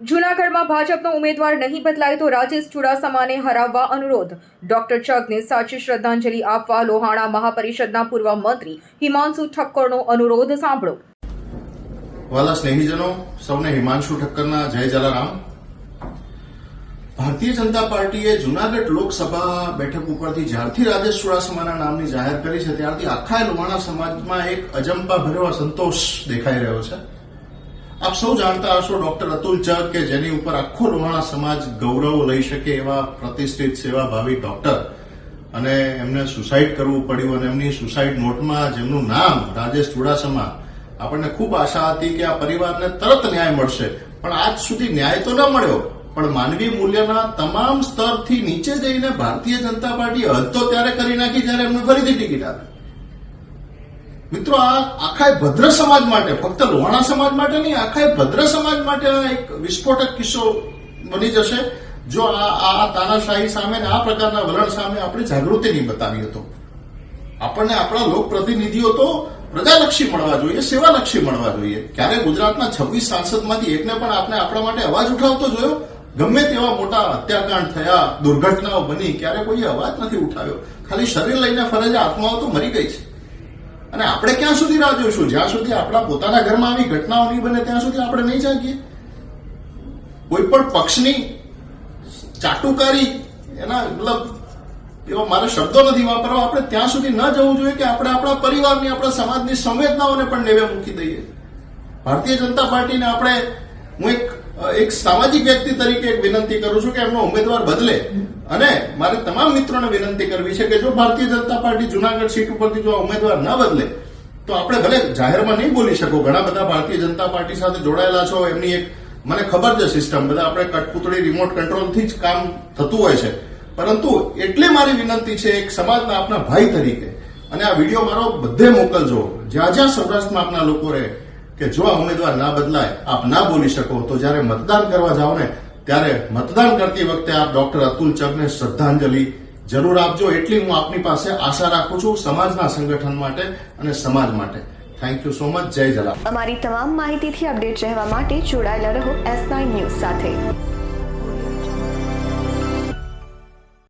જૂનાગઢમાં ભાજપનો ઉમેદવાર નહીં બદલાય તો રાજેશ ચુડાસમાને હરાવવા અનુરોધ. ડોક્ટર ચગને સાચી શ્રદ્ધાંજલિ આપવા લોહાણા મહાપરિષદના પૂર્વ મંત્રી હિમાંશુ ઠક્કરનો અનુરોધ સાંભળો. વાલા સ્નેહીજનો, સૌને હિમાંશુ ઠક્કરના જય જલારામ. ભારતીય જનતા પાર્ટીએ જુનાગઢ લોકસભા બેઠક ઉપરથી જ્યારથી રાજેશ ચુડાસમાના નામની જાહેર કરી છે, ત્યારથી આખા લોહાણા સમાજમાં એક અજંપા ભર્યો સંતોષ દેખાઈ રહ્યો છે. આપ સૌ જાણતા હશો, ડોક્ટર અતુલ ચક કે જેની ઉપર આખો લોહાણા સમાજ ગૌરવ લઈ શકે એવા પ્રતિષ્ઠિત સેવાભાવી ડોક્ટર. અને એમને સુસાઇડ કરવું પડ્યું અને એમની સુસાઇડ નોટમાં જેમનું નામ રાજેશ ચુડાસમા, આપણને ખૂબ આશા હતી કે આ પરિવારને તરત ન્યાય મળશે. પણ આજ સુધી ન્યાય તો ન મળ્યો. પણ માનવી મૂલ્યના તમામ સ્તરથી નીચે જઈને ભારતીય જનતા પાર્ટી હદ તો ત્યારે કરી નાખી જ્યારે એમને ફરીથી ટિકિટ આપી. મિત્રો, આ આખા ભદ્ર સમાજ માટે, ફક્ત લોહાણા સમાજ માટે નહીં આખા ભદ્ર સમાજ માટે એક વિસ્ફોટક કિસ્સો બની જશે. જો આ આ તાનાશાહી સામે આ પ્રકારના વલણ સામે આપણે જાગૃતિ નહીં બતાવી હતો. આપણને આપણા લોકપ્રતિનિધિઓ તો પ્રજાલક્ષી મળવા જોઈએ, સેવાલક્ષી મળવા જોઈએ. ક્યારે ગુજરાતના છવ્વીસ સાંસદમાંથી એકને પણ આપણે આપણા માટે અવાજ ઉઠાવતો જોયો? ગમે તેવા મોટા હત્યાકાંડ થયા, દુર્ઘટનાઓ બની, ક્યારે કોઈએ અવાજ નથી ઉઠાવ્યો. ખાલી શરીર લઈને ફરજ આત્માઓ તો મરી ગઈ છે. અને આપણે ક્યાં સુધી રાહ જોઈશું? જ્યાં સુધી આપણા પોતાના ઘરમાં આવી ઘટનાઓ નહીં બને, ત્યાં સુધી આપણે નહીં જાગીએ. કોઈ પણ પક્ષની ચાટુકારી, એના મતલબ એવા મારા શબ્દો નથી વાપરવા. આપણે ત્યાં સુધી ન જવું જોઈએ કે આપણે આપણા પરિવારની, આપણા સમાજની સંવેદનાઓને પણ નેવે મૂકી દઈએ. ભારતીય જનતા પાર્ટીને આપણે, હું એક એક સામાજિક વ્યક્તિ તરીકે એક વિનંતી કરું છું કે એમનો ઉમેદવાર બદલે. અને મારે તમામ મિત્રોને વિનંતી કરવી છે કે જો ભારતીય જનતા પાર્ટી જુનાગઢ સીટ ઉપરથી જો ઉમેદવાર ન બદલે, તો આપણે ભલે જાહેરમાં નહીં બોલી શકો, ઘણા બધા ભારતીય જનતા પાર્ટી સાથે જોડાયેલા છો, એમની એક મને ખબર છે સિસ્ટમ બધા આપણે કટપુતળી રિમોટ કંટ્રોલથી જ કામ થતું હોય છે. પરંતુ એટલે મારી વિનંતી છે એક સમાજના આપના ભાઈ તરીકે. અને આ વીડિયો મારો બધે મોકલજો. જ્યાં જ્યાં સૌરાષ્ટ્રમાં આપના લોકો રહે કે જો આ ઉમેદવાર ના બદલાય, આપ ના બોલી શકો. તો જ્યારે મતદાન કરવા જાઓ ને, ત્યારે મતદાન કરતી વખતે આપ ડોક્ટર અતુલ ચગને શ્રદ્ધાંજલિ જરૂર આપજો. એટલી હું આપની પાસે આશા રાખું છું સમાજના સંગઠન માટે અને સમાજ માટે. થેન્ક યુ સો મચ જય જલા અમારી તમામ માહિતીથી અપડેટ રહેવા માટે જોડાયેલા રહો એસ નાઇન ન્યૂઝ સાથે.